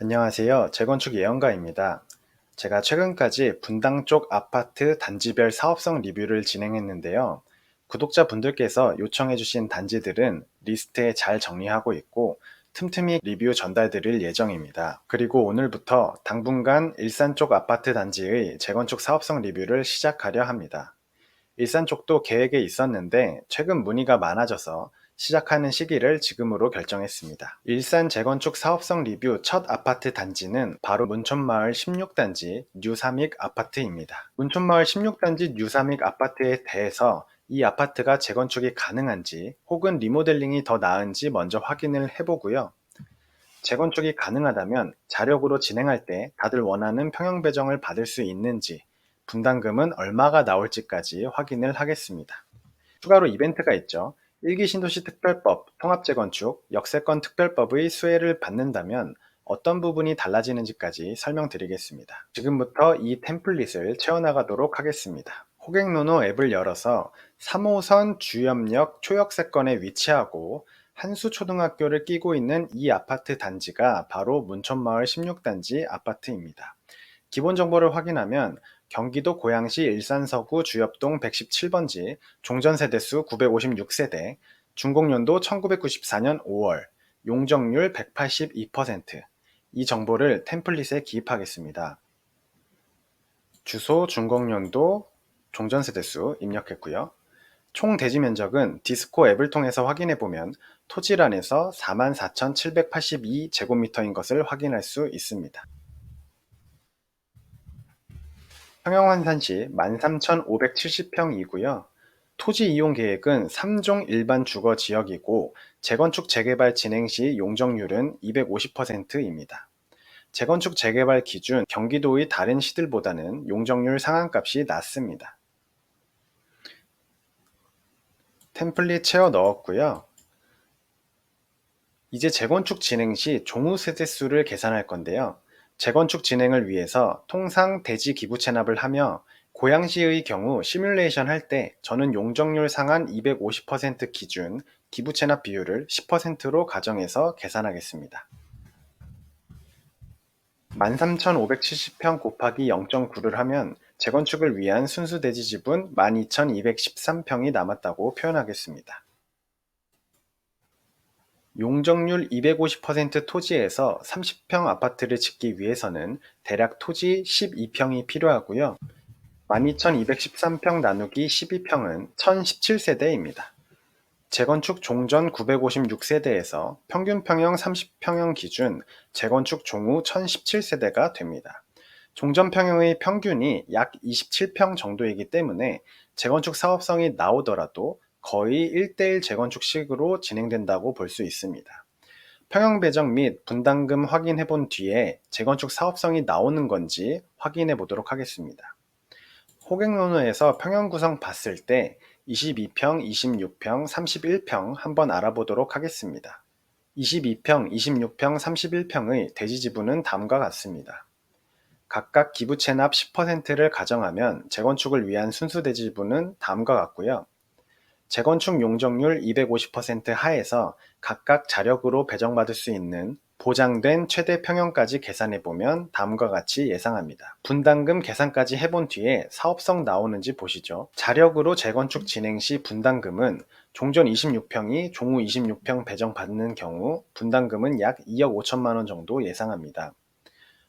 안녕하세요. 재건축 예언가입니다. 제가 최근까지 분당 쪽 아파트 단지별 사업성 리뷰를 진행했는데요. 구독자 분들께서 요청해주신 단지들은 리스트에 잘 정리하고 있고 틈틈이 리뷰 전달드릴 예정입니다. 그리고 오늘부터 당분간 일산 쪽 아파트 단지의 재건축 사업성 리뷰를 시작하려 합니다. 일산 쪽도 계획에 있었는데 최근 문의가 많아져서 시작하는 시기를 지금으로 결정했습니다. 일산 재건축 사업성 리뷰 첫 아파트 단지는 바로 문천마을 16단지 뉴삼익 아파트입니다. 문천마을 16단지 뉴삼익 아파트에 대해서 이 아파트가 재건축이 가능한지 혹은 리모델링이 더 나은지 먼저 확인을 해보고요. 재건축이 가능하다면 자력으로 진행할 때 다들 원하는 평형 배정을 받을 수 있는지 분담금은 얼마가 나올지까지 확인을 하겠습니다. 추가로 이벤트가 있죠. 일기 신도시 특별법, 통합재건축, 역세권 특별법의 수혜를 받는다면 어떤 부분이 달라지는지까지 설명드리겠습니다. 지금부터 이 템플릿을 채워나가도록 하겠습니다. 호객노노 앱을 열어서 3호선 주염역 초역세권에 위치하고 한수초등학교를 끼고 있는 이 아파트 단지가 바로 문천마을 16단지 아파트입니다. 기본 정보를 확인하면 경기도 고양시 일산서구 주엽동 117번지 종전세대수 956세대 준공연도 1994년 5월 용적률 182%이 정보를 템플릿에 기입하겠습니다. 주소 준공연도 종전세대수 입력했고요. 총 대지 면적은 디스코 앱을 통해서 확인해 보면 토지란에서 44,782제곱미터인 것을 확인할 수 있습니다. 평형환산시 13,570평이고요. 토지 이용 계획은 3종 일반 주거 지역이고 재건축 재개발 진행 시 용적률은 250%입니다. 재건축 재개발 기준 경기도의 다른 시들보다는 용적률 상한값이 낮습니다. 템플릿 채워 넣었고요. 이제 재건축 진행 시 종후 세대 수를 계산할 건데요. 재건축 진행을 위해서 통상 대지 기부 체납을 하며 고양시의 경우 시뮬레이션 할 때 저는 용적률 상한 250% 기준 기부 체납 비율을 10%로 가정해서 계산하겠습니다. 13,570평 곱하기 0.9를 하면 재건축을 위한 순수 대지 지분 12,213평이 남았다고 표현하겠습니다. 용적률 250% 토지에서 30평 아파트를 짓기 위해서는 대략 토지 12평이 필요하고요. 12,213평 나누기 12평은 1,017세대입니다. 재건축 종전 956세대에서 평균 평형 30평형 기준 재건축 종후 1017세대가 됩니다. 종전 평형의 평균이 약 27평 정도이기 때문에 재건축 사업성이 나오더라도 거의 1대1 재건축식으로 진행된다고 볼 수 있습니다. 평형 배정 및 분담금 확인해 본 뒤에 재건축 사업성이 나오는 건지 확인해 보도록 하겠습니다. 호객노노에서 평형 구성 봤을 때 22평, 26평, 31평 한번 알아보도록 하겠습니다. 22평, 26평, 31평의 대지 지분은 다음과 같습니다. 각각 기부 체납 10%를 가정하면 재건축을 위한 순수 대지 지분은 다음과 같고요. 재건축 용적률 250% 하에서 각각 자력으로 배정받을 수 있는 보장된 최대 평형까지 계산해보면 다음과 같이 예상합니다. 분담금 계산까지 해본 뒤에 사업성 나오는지 보시죠. 자력으로 재건축 진행 시 분담금은 종전 26평이 종후 26평 배정받는 경우 분담금은 약 2억 5천만원 정도 예상합니다.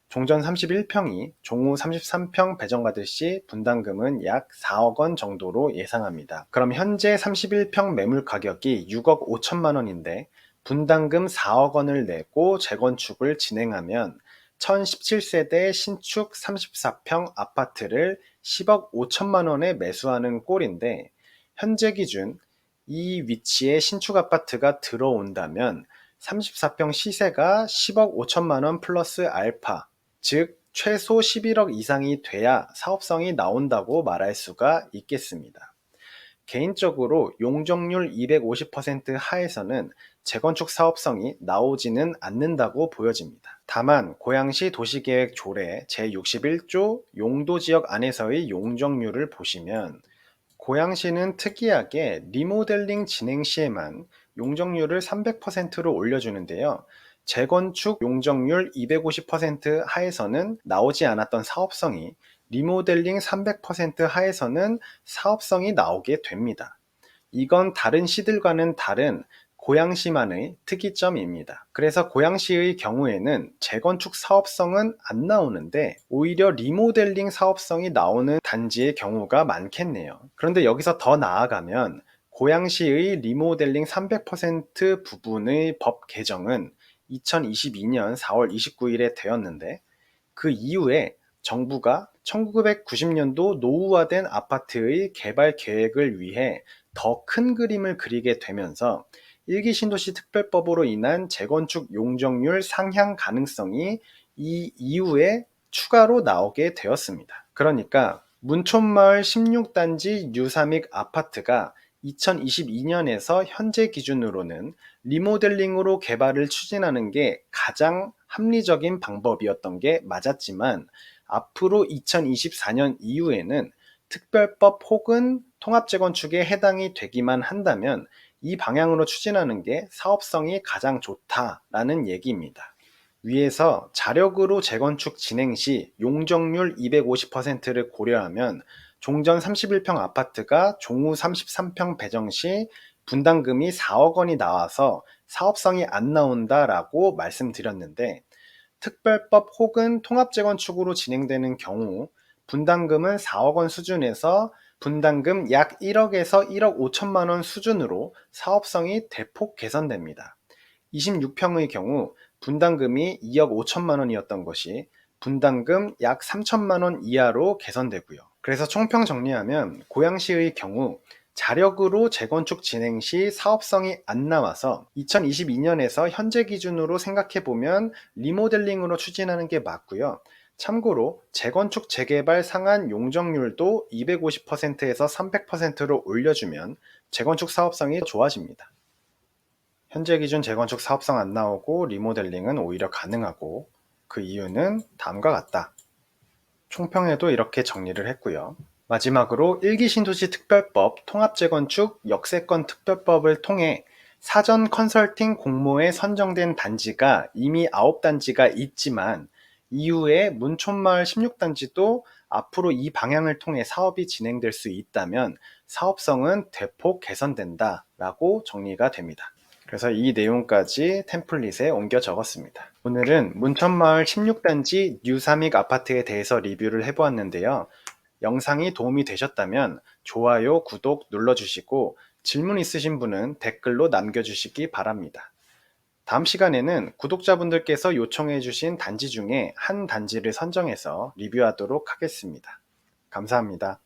종전 31평이 종후 33평 배정받을 시 분담금은 약 4억 원 정도로 예상합니다. 그럼 현재 31평 매물 가격이 6억 5천만 원인데 분담금 4억 원을 내고 재건축을 진행하면 1017세대 신축 34평 아파트를 10억 5천만 원에 매수하는 꼴인데 현재 기준 이 위치에 신축 아파트가 들어온다면 34평 시세가 10억 5천만 원 플러스 알파 즉 최소 11억 이상이 돼야 사업성이 나온다고 말할 수가 있겠습니다. 개인적으로 용적률 250% 하에서는 재건축 사업성이 나오지는 않는다고 보여집니다. 다만 고양시 도시계획 조례 제61조 용도지역 안에서의 용적률을 보시면 고양시는 특이하게 리모델링 진행 시에만 용적률을 300%로 올려주는데요. 재건축 용적률 250% 하에서는 나오지 않았던 사업성이 리모델링 300% 하에서는 사업성이 나오게 됩니다. 이건 다른 시들과는 다른 고양시만의 특이점입니다. 그래서 고양시의 경우에는 재건축 사업성은 안 나오는데 오히려 리모델링 사업성이 나오는 단지의 경우가 많겠네요. 그런데 여기서 더 나아가면 고양시의 리모델링 300% 부분의 법 개정은 2022년 4월 29일에 되었는데 그 이후에 정부가 1990년도 노후화된 아파트의 개발 계획을 위해 더 큰 그림을 그리게 되면서 일기 신도시 특별법으로 인한 재건축 용적률 상향 가능성이 이 이후에 추가로 나오게 되었습니다. 그러니까 문촌마을 16단지 뉴삼익 아파트가 2022년에서 현재 기준으로는 리모델링으로 개발을 추진하는 게 가장 합리적인 방법이었던 게 맞았지만 앞으로 2024년 이후에는 특별법 혹은 통합재건축에 해당이 되기만 한다면 이 방향으로 추진하는 게 사업성이 가장 좋다라는 얘기입니다. 위에서 자력으로 재건축 진행 시 용적률 250%를 고려하면 종전 31평 아파트가 종후 33평 배정 시 분담금이 4억 원이 나와서 사업성이 안 나온다라고 말씀드렸는데 특별법 혹은 통합재건축으로 진행되는 경우 분담금은 4억 원 수준에서 분담금 약 1억에서 1억 5천만 원 수준으로 사업성이 대폭 개선됩니다. 26평의 경우 분담금이 2억 5천만 원이었던 것이 분담금 약 3천만 원 이하로 개선되고요. 그래서 총평 정리하면 고양시의 경우 자력으로 재건축 진행 시 사업성이 안 나와서 2022년에서 현재 기준으로 생각해 보면 리모델링으로 추진하는 게 맞고요. 참고로 재건축 재개발 상한 용적률도 250%에서 300%로 올려주면 재건축 사업성이 좋아집니다. 현재 기준 재건축 사업성 안 나오고 리모델링은 오히려 가능하고 그 이유는 다음과 같다. 총평에도 이렇게 정리를 했고요. 마지막으로 일기 신도시 특별법 통합재건축 역세권 특별법을 통해 사전 컨설팅 공모에 선정된 단지가 이미 9단지가 있지만 이후에 문촌마을 16단지도 앞으로 이 방향을 통해 사업이 진행될 수 있다면 사업성은 대폭 개선된다 라고 정리가 됩니다. 그래서 이 내용까지 템플릿에 옮겨 적었습니다. 오늘은 문천마을 16단지 뉴삼익 아파트에 대해서 리뷰를 해보았는데요. 영상이 도움이 되셨다면 좋아요, 구독 눌러주시고 질문 있으신 분은 댓글로 남겨주시기 바랍니다. 다음 시간에는 구독자분들께서 요청해주신 단지 중에 한 단지를 선정해서 리뷰하도록 하겠습니다. 감사합니다.